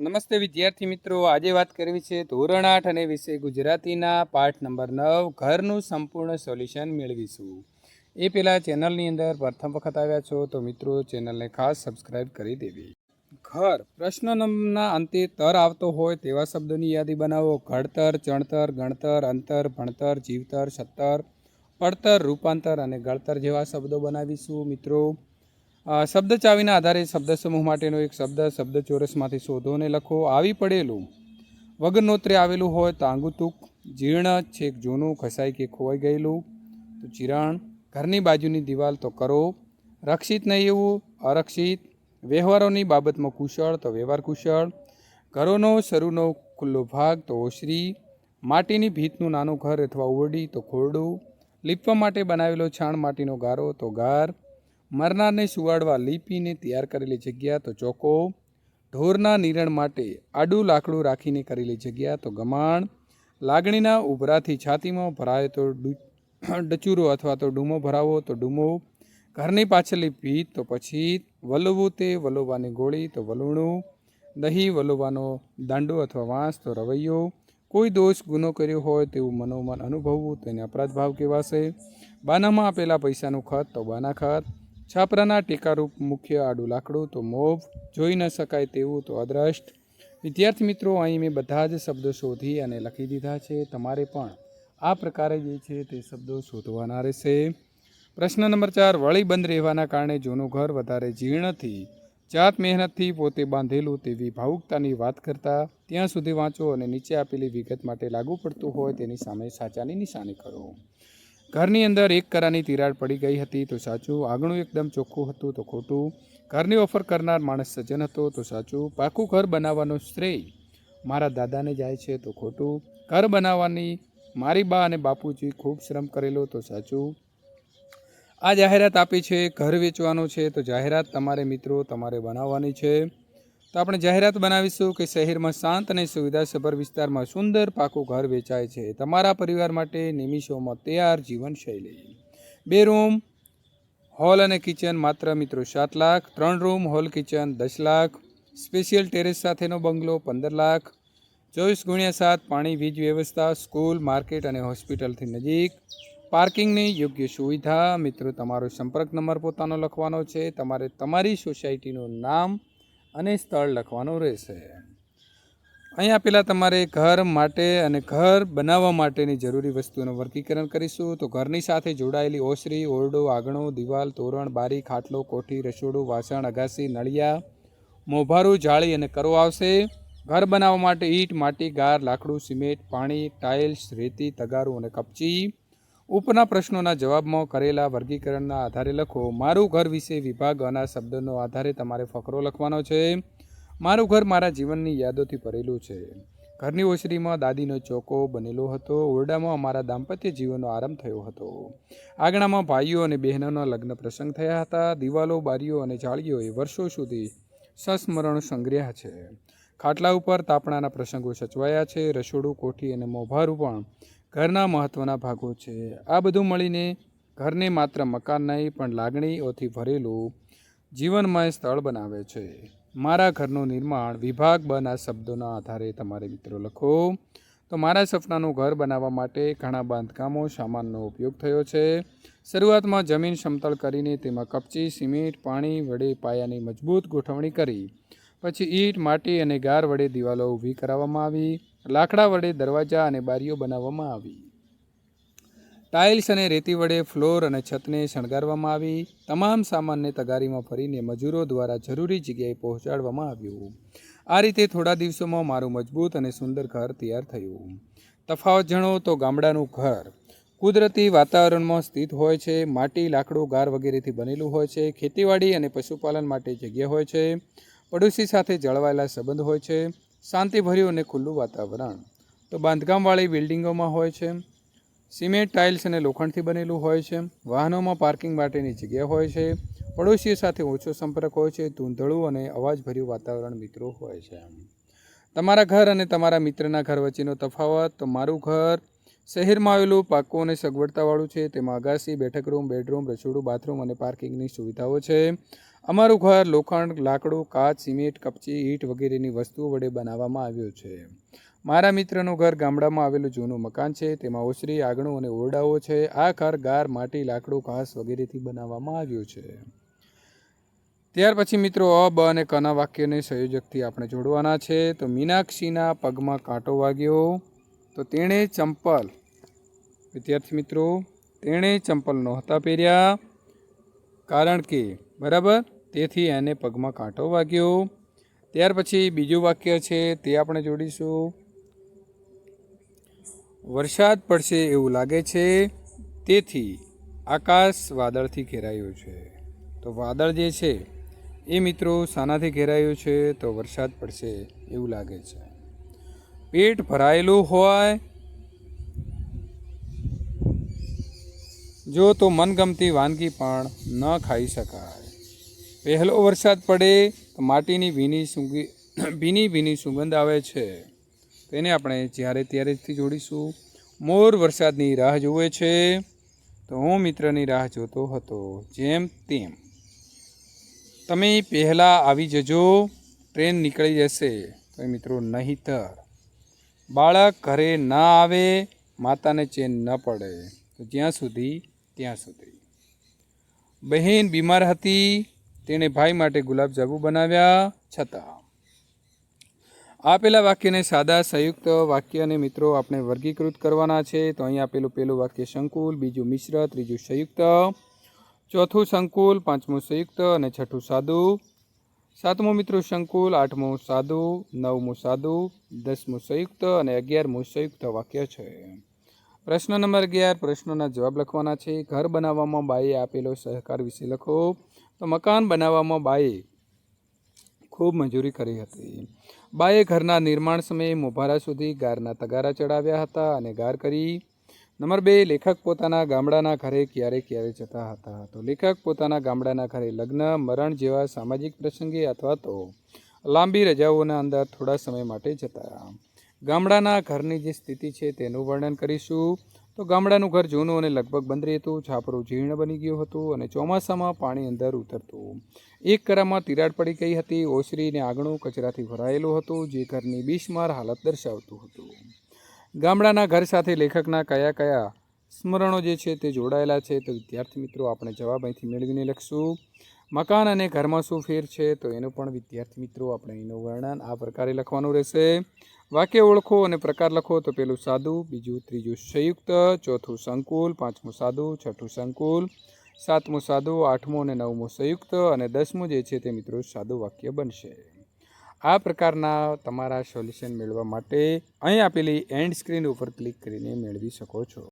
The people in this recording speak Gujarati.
નમસ્તે વિદ્યાર્થી મિત્રો, આજે વાત કરવી છે ધોરણ આઠ અને વિષય ગુજરાતીના પાઠ નંબર નવ, ઘરનું સંપૂર્ણ સોલ્યુશન મેળવીશું. એ પહેલાં ચેનલની અંદર પ્રથમ વખત આવ્યા છો તો મિત્રો, ચેનલને ખાસ સબસ્ક્રાઇબ કરી દેવી. ઘર, પ્રશ્ન નંબરના અંતે તર આવતો હોય તેવા શબ્દોની યાદી બનાવો. ઘડતર, ચણતર, ગણતર, અંતર, ભણતર, જીવતર, સત્તર, પડતર, રૂપાંતર અને ગળતર જેવા શબ્દો બનાવીશું મિત્રો. શબ્દ ચાવીના આધારે શબ્દ સમૂહ માટેનો એક શબ્દ શબ્દ ચોરસમાંથી શોધો અને લખો, આવી પડેલું. વગરનોત્રે આવેલું હોય તો આંગુતુક જીર્ણ, છેક જૂનું, ખસાઈ કે ખોવાઈ ગયેલું. તો ચિરાણ, ઘરની બાજુની દિવાલ તો કરો. રક્ષિત નહીં એવું, અરક્ષિત. વ્યવહારોની બાબતમાં કુશળ તો વ્યવહાર કુશળ. ઘરોનો, શરૂનો ખુલ્લો ભાગ તો ઓસરી માટીની ભીતનું નાનું ઘર અથવા ઓરડી તો ખોરડું. લીપવા માટે બનાવેલો છાણ માટીનો ગારો તો ગાર. મરનારને સુવાડવા લીપીને તૈયાર કરેલી જગ્યા તો ચોકો, ઢોરના નિરણ માટે આડું લાકડું રાખીને કરેલી જગ્યા તો ગમાણ, લાગણીના ઉભરાથી છાતીમાં ભરાય તો ડચુરો અથવા તો ડૂમો ભરાવો તો ડૂમો, ઘરની પાછળની ભીત તો પછી વલવું તે વલોવાની ગોળી તો વલુણું, દહીં વલોવાનો દાંડો અથવા વાંસ તો રવૈયો, કોઈ દોષ ગુનો કર્યો હોય તેવું મનોમન અનુભવવું તેને અપરાધ ભાવ કહેવાશે. બાનામાં આપેલા પૈસાનું ખત તો બાના ખત છાપરાના ટેકારૂપ મુખ્ય આડું લાકડું તો મોભ, જોઈ ન શકાય તેવું તો અદ્રષ્ટ. વિદ્યાર્થી મિત્રો, અહીં મેં બધા જ શબ્દો શોધી અને લખી દીધા છે. તમારે પણ આ પ્રકારે જે છે તે શબ્દો શોધવાના રહેશે. પ્રશ્ન નંબર ચાર, વળી બંધ રહેવાના કારણે જૂનું ઘર વધારે જીર્ણથી જાત મહેનતથી પોતે બાંધેલું તેવી ભાવુકતાની વાત કરતા, ત્યાં સુધી વાંચો અને નીચે આપેલી વિગત માટે લાગુ પડતું હોય તેની સામે સાચાની નિશાની કરો. ઘરની અંદર એક કરાની તિરાડ પડી ગઈ હતી તો સાચું આગણું એકદમ ચોખ્ખું હતું તો ખોટું. ઘરની ઓફર કરનાર માણસ સજ્જન હતો તો સાચું. પાકું ઘર બનાવવાનો શ્રેય મારા દાદાને જાય છે તો ખોટું. ઘર બનાવવાની મારી બા અને બાપુજી ખૂબ શ્રમ કરેલો તો સાચું. આ જાહેરાત આપી છે, ઘર વેચવાનું છે તો જાહેરાત તમારે મિત્રો તમારે બનાવવાની છે. તો આપણે જાહેરાત બનાવીશું કે શહેરમાં શાંત અને સુવિધાસભર વિસ્તારમાં સુંદર પાકું ઘર વેચાય છે. તમારા પરિવાર માટે નિમિષોમાં તૈયાર જીવનશૈલી. બે રૂમ, હોલ અને કિચન માત્ર મિત્રો સાત લાખ, ત્રણ રૂમ, હોલ કિચન દસ લાખ, સ્પેશિયલ ટેરેસ સાથેનો બંગલો પંદર લાખ, ચોવીસ ગુણ્યા સાત પાણી વીજ વ્યવસ્થા, સ્કૂલ, માર્કેટ અને હોસ્પિટલથી નજીક. પાર્કિંગની યોગ્ય સુવિધા, મિત્રો, તમારો સંપર્ક નંબર પોતાનો લખવાનો છે. તમારે તમારી સોસાયટીનું નામ અને સ્થળ લખવાનું રહેશે. અહીંયા પહેલાં તમારે ઘર માટે અને ઘર બનાવવા માટેની જરૂરી વસ્તુઓનું વર્ગીકરણ કરીશું. તો ઘરની સાથે જોડાયેલી ઓસરી, ઓરડો, આંગણો, દિવાલ, તોરણ, બારી, ખાટલો, કોઠી, રસોડું, વાસણ, અગાસી, નળિયા, મોભારું, જાળી અને કરો આવશે. ઘર બનાવવા માટે ઈંટ, માટી, ગાર, લાકડું, સિમેન્ટ, પાણી, ટાઇલ્સ, રેતી, તગારું અને કપચી. ઉપરના પ્રશ્નોના જવાબમાં કરેલા વર્ગીકરણના આધારે લખો, મારું ઘર વિશે વિભાગના શબ્દનો આધારે તમારે ફકરો લખવાનો છે. મારું ઘર મારા જીવનની યાદોથી ભરેલું છે. ઘરની ઓસરીમાં દાદીનો ચોકો બનેલો હતો. ઓરડામાં અમારા દાંપત્ય જીવનનો આરંભ થયો હતો. આંગણામાં ભાઈઓ અને બહેનોના લગ્ન પ્રસંગ થયા હતા. દિવાલો, બારીઓ અને જાળીઓએ વર્ષો સુધી સંસ્મરણો સંગ્રહ્યા છે. ખાટલા ઉપર તાપણાના પ્રસંગો સચવાયા છે. રસોડું, કોઠી અને મોભારું પણ ઘરના મહત્ત્વના ભાગો છે. આ બધું મળીને ઘરને માત્ર મકાન નહીં, પણ લાગણીઓથી ભરેલું જીવનમય સ્થળ બનાવે છે. મારા ઘરનું નિર્માણ વિભાગ બના શબ્દોના આધારે તમારે મિત્રો લખો. તો મારા સપનાનું ઘર બનાવવા માટે ઘણા બાંધકામો, સામાનનો ઉપયોગ થયો છે. શરૂઆતમાં જમીન સમતળ કરીને તેમાં કપચી, સિમેન્ટ, પાણી વડે પાયાની મજબૂત ગોઠવણી કરી. પછી ઈંટ, માટી અને ગાર વડે દિવાલો ઊભી કરાવવામાં આવી. લાકડા વડે દરવાજા અને બારીઓ બનાવવામાં આવી. ટાઇલ્સ અને રેતી વડે ફ્લોર અને છતને શણગારવામાં આવી. તમામ સામાનને તગારીમાં ફરીને મજૂરો દ્વારા જરૂરી જગ્યાએ પહોંચાડવામાં આવ્યું. આ રીતે થોડા દિવસોમાં મારું મજબૂત અને સુંદર ઘર તૈયાર થયું. તફાવત જણો તો ગામડાનું ઘર. કુદરતી વાતાવરણમાં સ્થિત હોય છે, માટી, લાકડું, ગાર વગેરેથી બનેલું હોય છે, ખેતીવાડી અને પશુપાલન માટે જગ્યા હોય છે, પડોશી સાથે જળવાયેલા સંબંધ હોય છે શાંતિભર્યું અને ખુલ્લું વાતાવરણ. તો બાંધકામવાળી બિલ્ડિંગોમાં હોય છે, સિમેન્ટ ટાઇલ્સ અને લોખંડથી બનેલું હોય છે, વાહનોમાં પાર્કિંગ માટેની જગ્યા હોય છે, પડોશીઓ સાથે ઓછો સંપર્ક હોય છે, ધૂંધળું અને અવાજભર્યું વાતાવરણ મિત્રો હોય છે. તમારા ઘર અને તમારા મિત્રના ઘર વચ્ચેનો તફાવત, તો મારું ઘર શહેરમાં આવેલું પાકું અને સગવડતાવાળું છે, તેમાં અગાસી, બેઠક રૂમ, બેડરૂમ, રસોડું, બાથરૂમ અને પાર્કિંગની સુવિધાઓ છે. અમારું ઘર લોખંડ, લાકડું, કાચ, સિમેન્ટ, કપચી, ઈંટ વગેરેની વસ્તુઓ વડે બનાવવામાં આવ્યું છે. મારા મિત્રનું ઘર ગામડામાં આવેલું જૂનું મકાન છે. તેમાં ઓસરી, આગણું અને ઓરડાઓ છે. આ ઘર ગાર, માટી, લાકડું, ઘાસ વગેરેથી બનાવવામાં આવ્યું છે. ત્યાર પછી મિત્રો, અ, બ અને કના વાક્યને સંયોજકથી આપણે જોડવાના છે. તો મીનાક્ષીના પગમાં કાંટો વાગ્યો. તો તેણે ચંપલ, વિદ્યાર્થી મિત્રો, તેણે ચંપલ નહોતા પહેર્યા. કારણ કે, બરાબર? તેથી એને પગમાં કાંટો વાગ્યો. ત્યાર પછી બીજું વાક્ય છે, તે આપણે જોડીશું. વરસાદ પડશે એવું લાગે છે, તેથી આકાશ વાદળથી ઘેરાયું છે. તો વાદળ જે છે, એ મિત્રો શાનાથી ઘેરાયું છે, તો વરસાદ પડશે એવું લાગે છે. પેટ ભરાયેલું હોય જો તો મનગમતી વાનગી પણ ન ખાઈ શકાય. પહેલો વરસાદ પડે તો માટીની ભીની સુગી ભીની ભીની સુગંધ આવે છે. તેને આપણે જ્યારે ત્યારેથી જોડીશું. મોર વરસાદની રાહ જુએ છે. તો હું મિત્રની રાહ જોતો હતો, જેમ તેમ. તમે પહેલાં આવી જજો, ટ્રેન નીકળી જશે. તો મિત્રો નહીતર. બાળક ઘરે ન આવે, માતાને ચેન ન પડે. તો જ્યાં સુધી ત્યાં સુધી. બહેન બીમાર હતી, તેણે ભાઈ માટે ગુલાબજાંબુ બનાવ્યા, છતાં. આપેલા વાક્યને સાદા, સંયુક્ત વાક્ય અને મિત્રો આપણે વર્ગીકૃત કરવાના છે. તો અહીં આપેલું પહેલું વાક્ય સંકુલ, બીજું મિશ્ર, ત્રીજું સંયુક્ત, ચોથું સંકુલ, પાંચમું સંયુક્ત અને છઠ્ઠું સાદું. સાતમું મિત્રો સંકુલ, આઠમું સાદું, નવમું સાદું, દસમું સંયુક્ત અને અગિયારમું સંયુક્ત વાક્ય છે. પ્રશ્ન નંબર અગિયાર, પ્રશ્નોના જવાબ લખવાના છે. ઘર બનાવવામાં બાઈએ આપેલો સહકાર વિશે લખો. તો મકાન બનાવવામાં બાઈએ ખૂબ મજૂરી કરી હતી. બાએ ઘરના નિર્માણ સમયે મોભારા સુધી ગારના તગારા ચડાવ્યા હતા અને ગાર કરી. નંબર બે, લેખક પોતાના ગામડાના ઘરે ક્યારે ક્યારે જતા હતા? તો લેખક પોતાના ગામડાના ઘરે લગ્ન, મરણ જેવા સામાજિક પ્રસંગે અથવા તો લાંબી રજાઓના અંદર થોડા સમય માટે જતા. ગામડાના ઘરની જે સ્થિતિ છે તેનું વર્ણન કરીશું. તો ગામડાનું ઘર જૂનું અને લગભગ બંધ રહેતું, છાપરું જીર્ણ બની ગયું હતું અને ચોમાસામાં પાણી અંદર ઉતરતું. એક કરામાં તિરાડ પડી ગઈ હતી ઓસરીને આંગણું કચરાથી ભરાયેલું હતું, જે ઘરની બિસ્માર હાલત દર્શાવતું હતું. ગામડાના ઘર સાથે લેખકના કયા કયા સ્મરણો જે છે તે જોડાયેલા છે, તો વિદ્યાર્થી મિત્રો, આપણે જવાબ અહીંથી મેળવીને લખશું. મકાન અને ઘરમાં શું ફેર છે, તો એનું પણ વિદ્યાર્થી મિત્રો આપણે એનું વર્ણન આ પ્રકારે લખવાનું રહેશે. વાક્ય ઓળખો અને પ્રકાર લખો, તો પેલું સાદું, બીજું ત્રીજું સંયુક્ત, ચોથું સંકુલ, પાંચમું સાદું, છઠ્ઠું સંકુલ, સાતમું સાદું, આઠમું અને નવમું સંયુક્ત, અને દસમું જે છે તે મિત્રો સાદું વાક્ય બનશે. આ પ્રકારના તમારા સોલ્યુશન મેળવવા માટે અહીં આપેલી એન્ડ સ્ક્રીન ઉપર ક્લિક કરીને મેળવી શકો છો.